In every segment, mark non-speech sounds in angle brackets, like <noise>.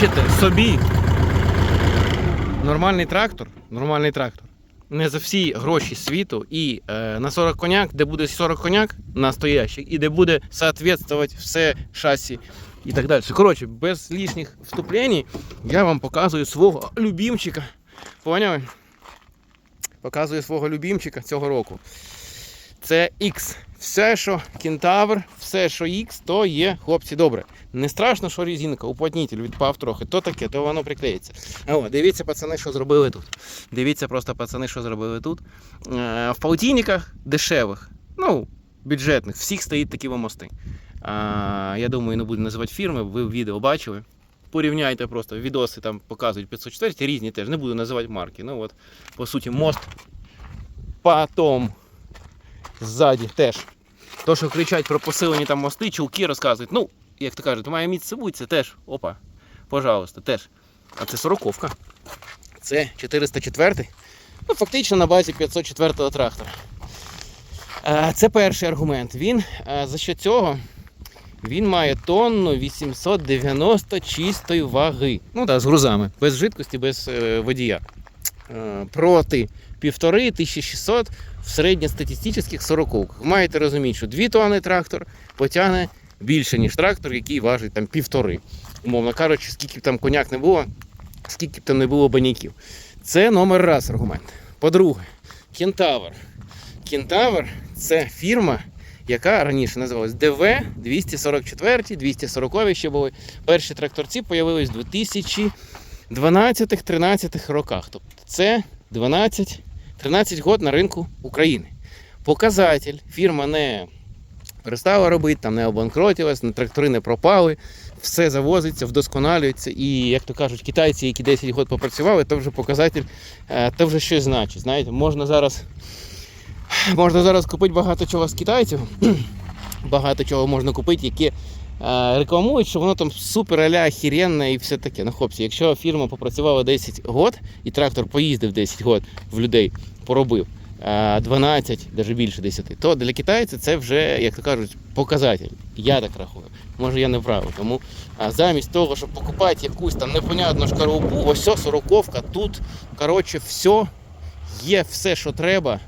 хочете собі нормальний трактор, нормальний трактор. Не за всі гроші світу і е, на 40 коняк, де буде 40 коняк настоящих, і де буде соответствувати все шасі і так далі. Коротше, без лишніх вступлень я вам показую свого любімчика. Поняли? Показую свого любімчика цього року. Це X. Все, що кентавр, все, що X, то є, хлопці, добре. Не страшно, що резинка, уплотнитель відпав трохи, то таке, то воно приклеїться. О, дивіться, пацани, що зробили тут. Дивіться просто, пацани, що зробили тут. Е, в полтинниках дешевих, ну, бюджетних, всіх стоїть такі мости. Я думаю, не буду називати фірми, ви відео бачили. Порівняйте просто відоси там показують 504, різні теж, не буду називати марки. Ну от, по суті, мост. Потом ззаді теж. То, що кричать про посилені там мости, чулки розказують. Ну, як то кажуть, має місце бути, це теж. Опа, пожалуйста, теж. А це сороковка. Це 404. Ну, фактично на базі 504-го трактора. Е, Це перший аргумент. Він е, за що цього він має тонну 890 чистої ваги. Ну так, з грузами, без жидкості, без е, водія. Проти 1500-1600 в середньостатистичних 40 Маєте розуміти, що 2 тонни трактор потягне більше, ніж трактор, який важить там півтори. Умовно кажучи, скільки б там коняк не було, скільки б там не було баняків. Це номер раз аргумент. По-друге, Кентавр. Кентавр це фірма, яка раніше називалась ДВ 244, 240 ще були. Перші тракторці з'явились у 2012-13 роках. Тобто це 12 13 років на ринку України. Показатель. Фірма не перестала робити, там не обанкротилась, на трактори не пропали, все завозиться, вдосконалюється. І, як то кажуть, китайці, які 10 років попрацювали, то вже показатель, е, то вже щось значить. Знаєте, можна зараз, можна зараз купити багато чого з китайців, <clears throat> багато чого можна купити, які е, рекламують, що воно там супер аля охеренне і все таке. Ну, хлопці, якщо фірма попрацювала 10 років і трактор поїздив 10 років в людей, поробив. 12, навіть більше 10, то для китайця це вже, як то кажуть, показатель. Я так рахую. Може я не правий. Тому а замість того, щоб покупати якусь там непонятну шкаралупу, ось сороковка, тут, коротше, все, є все, що треба.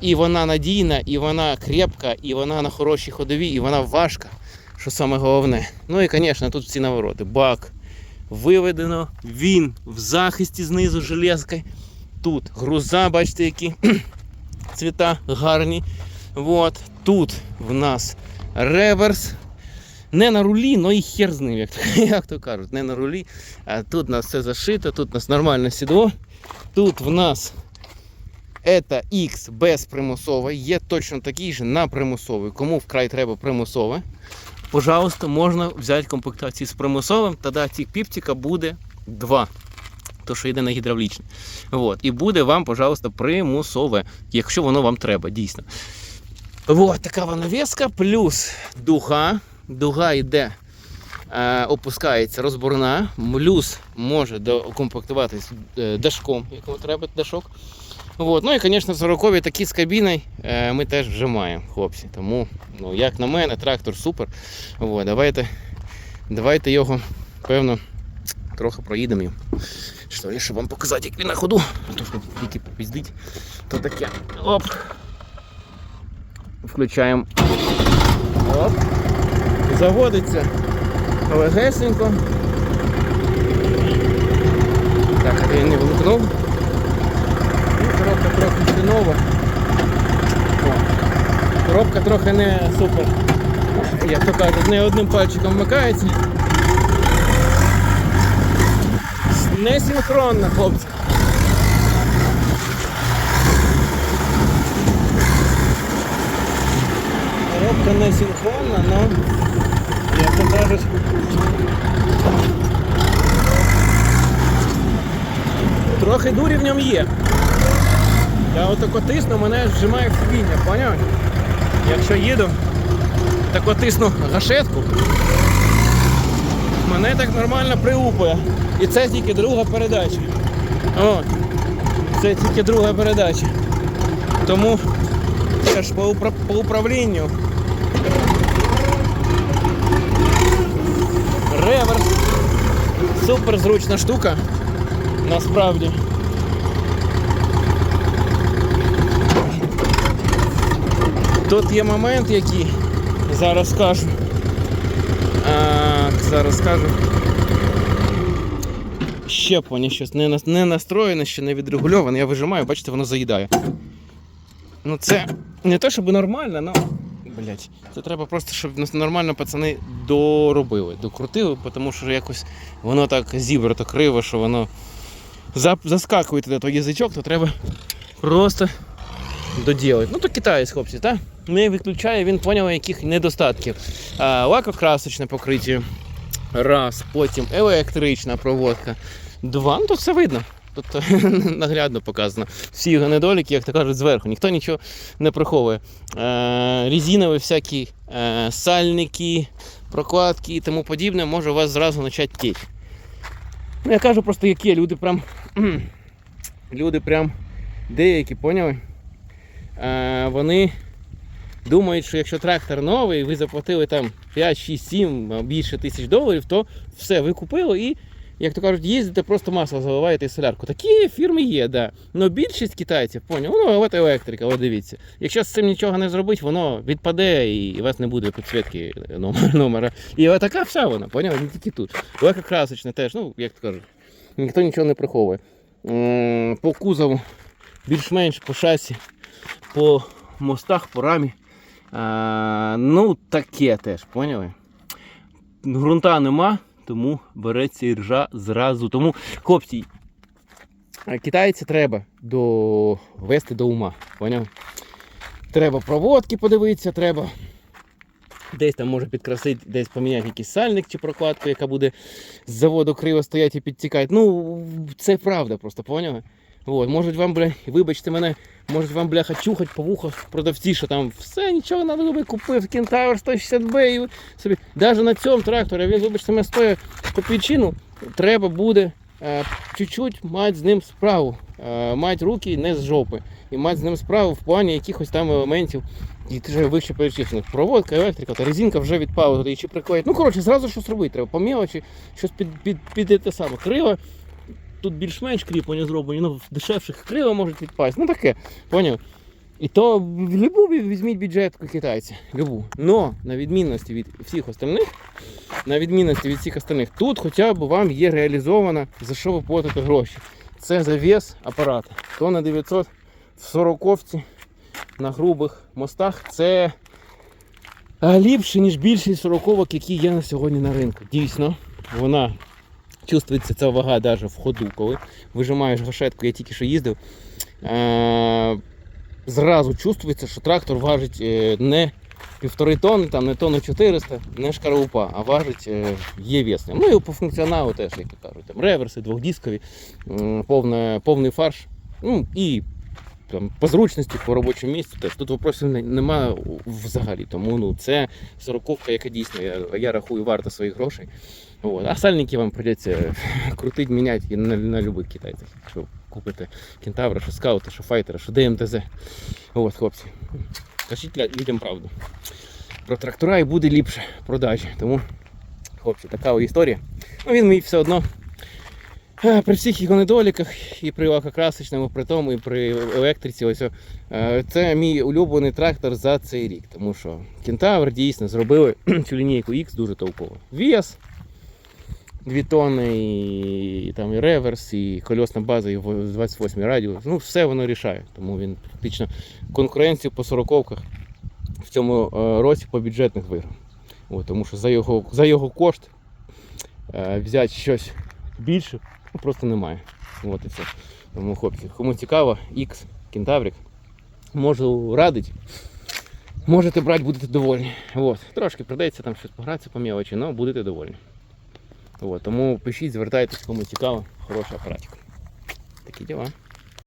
І вона надійна, і вона крепка, і вона на хорошій ходові, і вона важка, що саме головне. Ну і, звісно, тут всі навороти. Бак виведено, він в захисті знизу железкою. Тут груза, бачите, які <clears throat> цвіта гарні. Вот. Тут в нас реверс. Не на рулі, но і хер з ним, як, то- <laughs> як то кажуть, не на рулі. А тут у нас все зашито, тут у нас нормальне сідло. Тут в нас это X без примусової, є точно такий же на примусовий. Кому вкрай треба примусове, пожалуйста, можна взяти комплектацію з примусовим, тоді цих піптика буде два. То, що йде на гідравлічне. Вот. І буде вам, пожалуйста, примусове, якщо воно вам треба, дійсно. Вот, така вона веска, плюс дуга. Дуга йде, е, опускається розборна, плюс може докомплектуватись е, дашком, якому треба дашок. Вот. Ну і, звісно, 40 такі з кабіною е, ми теж вже маємо, хлопці. Тому, ну, як на мене, трактор супер. Вот. Давайте, давайте його, певно, трохи проїдемо. Що щоб вам показати, як він на ходу. То що тільки попіздить, то таке. Оп. Включаємо. Оп. Заводиться легесенько. Так, я не вимкнув. Коробка трохи ще нова. Коробка трохи не супер. Як то кажуть, не одним пальчиком вмикається. Не синхронно, хлопці. Коробка не синхронна, но як то кажуть. Трохи дурі в ньому є. Я отако тисну, мене зжимає в сидіння, поняв? Якщо їду, так тисну гашетку, мене так нормально приупує. І це тільки друга передача. О, це тільки друга передача. Тому теж по, упра- по управлінню. Реверс. Супер зручна штука. Насправді. Тут є момент, який зараз скажу. А, зараз скажу. Щеплення щось не, не настроєне, ще не відрегульоване. Я вижимаю, бачите, воно заїдає. Ну це не те, щоб нормально, ну. Блять, це треба просто, щоб нормально пацани доробили, докрутили, тому що якось воно так зібрато криво, що воно заскакує туди той язичок, то треба просто доділити. Ну то китаєць, хлопці, так? Не виключає, він поняв, яких недостатків. Лакокрасочне покриття. Раз, потім електрична проводка. Два, ну то все видно. Тобто <laughs> наглядно показано. Всі його недоліки, як то кажуть, зверху. Ніхто нічого не приховує. Е, всякі е, сальники, прокладки і тому подібне може у вас зразу почати течь. Ну, я кажу просто, які люди прям. люди прям деякі, поняли? Е, вони думають, що якщо трактор новий, ви заплатили там 5, 6, 7, а більше тисяч доларів, то все, ви купили і, як то кажуть, їздите, просто масло заливаєте і солярку. Такі фірми є, да. Но більшість китайців, поняв, ну от електрика, от дивіться. Якщо з цим нічого не зробити, воно відпаде і у вас не буде підсвітки номер- номера. І така вся вона, поняв? Не тільки тут. Легкокрасочна теж, ну, як то кажуть, ніхто нічого не приховує. По кузову більш-менш по шасі, по мостах, по рамі. А, ну, таке теж, поняли? Грунта нема, тому береться і ржа зразу. Тому, хлопці, китайці треба довести до ума. Поняв? Треба проводки подивитися, треба. Десь там може підкрасити, десь поміняти якийсь сальник чи прокладку, яка буде з заводу криво стояти і підтікати. Ну, це правда просто, поняли? От, можуть вам, бля, вибачте мене, можуть вам, бляха, чухать по вухах продавці, що там все, нічого не треба, купив Кентавр 160Б і собі. Навіть на цьому тракторі, він, вибачте, мене стоїть копійчину, треба буде е, чуть-чуть мати з ним справу. Е, мати руки не з жопи. І мати з ним справу в плані якихось там елементів, які вже вище перечислених. Проводка, електрика, та резинка вже відпала туди, чи приклеїть. Ну, коротше, зразу щось робити треба. По щось під, під, під те саме. Крила, тут більш-менш кріплення зроблені, ну в дешевших крила можуть відпасти. Ну таке, поняв? І то любу візьміть бюджетку китайця. Любу. Но на відмінності від всіх остальних, на відмінності від всіх остальних, тут хоча б вам є реалізовано, за що ви платите гроші. Це завес апарата. То на 900 в 40 на грубих мостах це ліпше, ніж більшість 40 які є на сьогодні на ринку. Дійсно, вона чувствується ця вага навіть в ходу, коли вижимаєш гашетку, я тільки що їздив. Е, зразу чувствується, що трактор важить е, не півтори тонни, там не тонну 400, не шкаралупа, а важить е, є весним. Ну і по функціоналу теж, як кажуть, там реверси, двохдискові, повне, повний фарш. Ну і там, по зручності, по робочому місцю теж. Тут вопросів немає взагалі. Тому ну, це сороковка, яка дійсно, я, я рахую, варта своїх грошей. От. А сальники вам придеться <laughs> крутить, міняти і на, на любих китайцях. Якщо купите кентавра, що скаута, що файтера, що ДМТЗ. От, хлопці. Кажіть людям правду. Про трактора і буде ліпше продажі. Тому, хлопці, така історія. Ну, він мій все одно. При всіх його недоліках, і при лакокрасочному, при тому, і при електриці, ось, це мій улюблений трактор за цей рік. Тому що Кентавр дійсно зробили цю лінійку X дуже толково. Вес 2 тонни, і, там і реверс, і кольосна база, і 28 радіус. Ну, все воно рішає. Тому він фактично конкуренцію по сороковках в цьому е, році по бюджетних виграв. Тому що за його, за його кошт е, взяти щось більше ну, просто немає. От і все. Тому, хлопці, кому цікаво, X, кентаврик, можу радити. Можете брати, будете довольні. От. Трошки придеться там щось погратися по мелочі, але будете довольні. От. Тому пишіть, звертайтесь, кому цікаво, хороша апаратик. Такі діла.